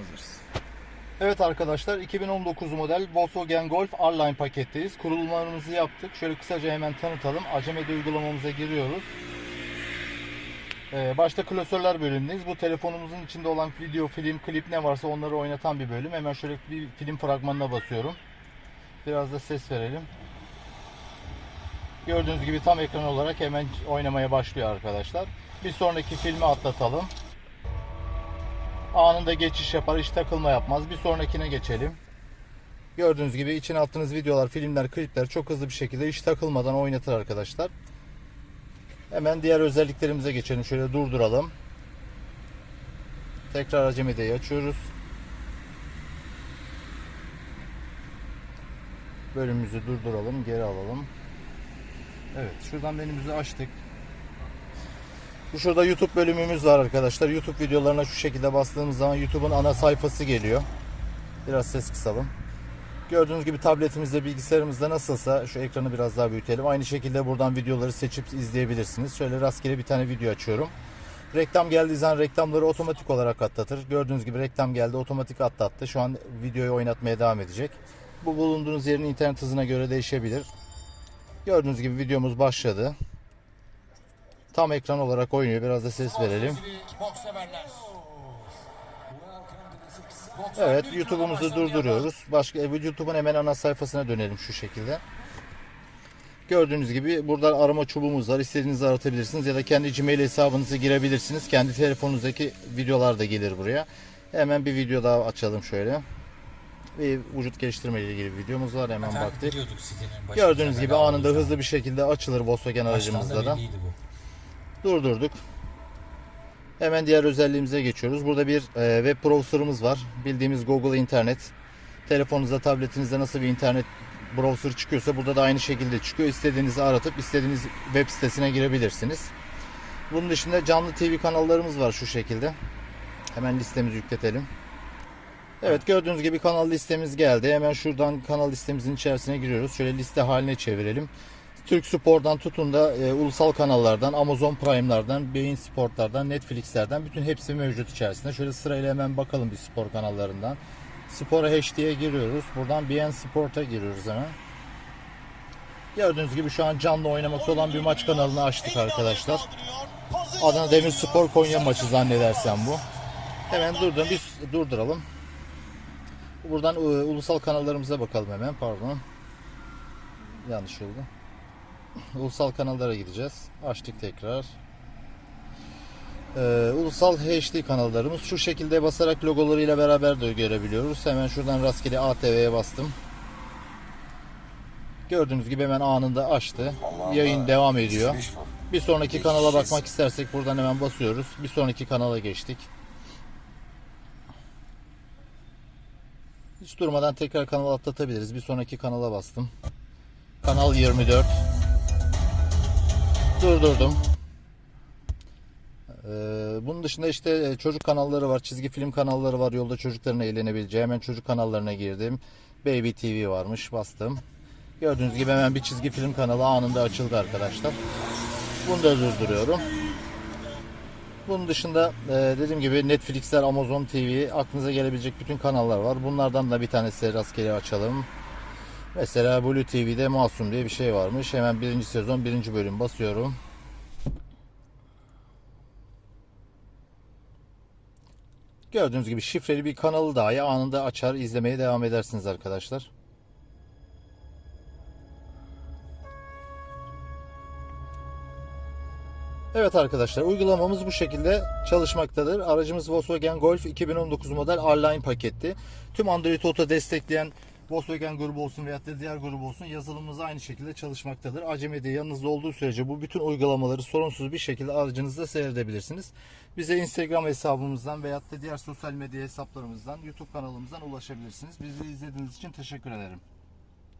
Hazırız. Evet arkadaşlar 2019 model Volkswagen Golf R-Line paketteyiz. Kurulumlarımızı yaptık. Şöyle kısaca hemen tanıtalım. Acemede uygulamamıza giriyoruz. Ee, başta klasörler bölümündeyiz. Bu telefonumuzun içinde olan video, film, klip ne varsa onları oynatan bir bölüm. Hemen şöyle bir film fragmanına basıyorum. Biraz da ses verelim. Gördüğünüz gibi tam ekran olarak hemen oynamaya başlıyor arkadaşlar. Bir sonraki filmi atlatalım. Anında geçiş yapar, hiç takılma yapmaz. Bir sonrakine geçelim. Gördüğünüz gibi içine attığınız videolar, filmler, klipler çok hızlı bir şekilde hiç takılmadan oynatır arkadaşlar. Hemen diğer özelliklerimize geçelim. Şöyle durduralım. Tekrar acemideyi açıyoruz. Bölümümüzü durduralım, geri alalım. Evet, şuradan menümüzü açtık. Bu şurada YouTube bölümümüz var arkadaşlar. YouTube videolarına şu şekilde bastığımız zaman YouTube'un ana sayfası geliyor. Biraz ses kısalım. Gördüğünüz gibi tabletimizde, bilgisayarımızda nasılsa şu ekranı biraz daha büyütelim. Aynı şekilde buradan videoları seçip izleyebilirsiniz. Şöyle rastgele bir tane video açıyorum. Reklam geldiği zaman reklamları otomatik olarak atlatır. Gördüğünüz gibi reklam geldi, otomatik atlattı. Şu an videoyu oynatmaya devam edecek. Bu bulunduğunuz yerin internet hızına göre değişebilir. Gördüğünüz gibi videomuz başladı. Tam ekran olarak oynuyor. Biraz da ses verelim. Evet, YouTube'umuzu durduruyoruz. Başka e, YouTube'un hemen ana sayfasına dönelim şu şekilde. Gördüğünüz gibi burada arama çubuğumuz var. İstediğinizi aratabilirsiniz ya da kendi Gmail hesabınızı girebilirsiniz. Kendi telefonunuzdaki videolar da gelir buraya. Hemen bir video daha açalım şöyle. Bir vücut geliştirme ile ilgili bir videomuz var. Hemen baktık. Gördüğünüz gibi anında hızlı bir şekilde açılır Volkswagen aracımızda da. Durdurduk. Hemen diğer özelliğimize geçiyoruz. Burada bir e, web browser'ımız var. Bildiğimiz Google İnternet. Telefonunuzda, tabletinizde nasıl bir internet browser çıkıyorsa burada da aynı şekilde çıkıyor. İstediğinizi aratıp istediğiniz web sitesine girebilirsiniz. Bunun dışında canlı TV kanallarımız var şu şekilde. Hemen listemizi yükletelim. Evet gördüğünüz gibi kanal listemiz geldi. Hemen şuradan kanal listemizin içerisine giriyoruz. Şöyle liste haline çevirelim. Türk Spor'dan tutun da e, ulusal kanallardan, Amazon Prime'lardan, Bein Sport'lardan, Netflix'lerden bütün hepsi mevcut içerisinde. Şöyle sırayla hemen bakalım bir spor kanallarından. Spora HD'ye giriyoruz. Buradan BN Sport'a giriyoruz hemen. Gördüğünüz gibi şu an canlı oynamakta olan bir maç kanalını açtık arkadaşlar. Adana Demirspor Konya maçı zannedersem bu. Hemen durdum. Biz durduralım. Buradan e, ulusal kanallarımıza bakalım hemen. Pardon. Yanlış oldu. Ulusal kanallara gideceğiz. Açtık tekrar. Ee, ulusal HD kanallarımız şu şekilde basarak logolarıyla beraber de görebiliyoruz. Hemen şuradan rastgele ATV'ye bastım. Gördüğünüz gibi hemen anında açtı. Yayın devam ediyor. Bir sonraki kanala bakmak istersek buradan hemen basıyoruz. Bir sonraki kanala geçtik. Hiç durmadan tekrar kanal atlatabiliriz. Bir sonraki kanala bastım. Kanal 24. Durdurdum. Ee, bunun dışında işte e, çocuk kanalları var, çizgi film kanalları var. Yolda çocukların eğlenebileceği. Hemen çocuk kanallarına girdim. Baby TV varmış, bastım. Gördüğünüz gibi hemen bir çizgi film kanalı anında açıldı arkadaşlar. Bunu da durduruyorum. Bunun dışında e, dediğim gibi Netflix'ler, Amazon TV, aklınıza gelebilecek bütün kanallar var. Bunlardan da bir tanesi rastgele açalım. Mesela Blue TV'de Masum diye bir şey varmış. Hemen birinci sezon birinci bölüm basıyorum. Gördüğünüz gibi şifreli bir kanalı dahi anında açar izlemeye devam edersiniz arkadaşlar. Evet arkadaşlar uygulamamız bu şekilde çalışmaktadır. Aracımız Volkswagen Golf 2019 model R-Line paketti. Tüm Android Auto destekleyen Volkswagen grubu olsun veyahut da diğer grubu olsun yazılımımız aynı şekilde çalışmaktadır. Acemi de yanınızda olduğu sürece bu bütün uygulamaları sorunsuz bir şekilde aracınızda seyredebilirsiniz. Bize Instagram hesabımızdan veyahut da diğer sosyal medya hesaplarımızdan, YouTube kanalımızdan ulaşabilirsiniz. Bizi izlediğiniz için teşekkür ederim.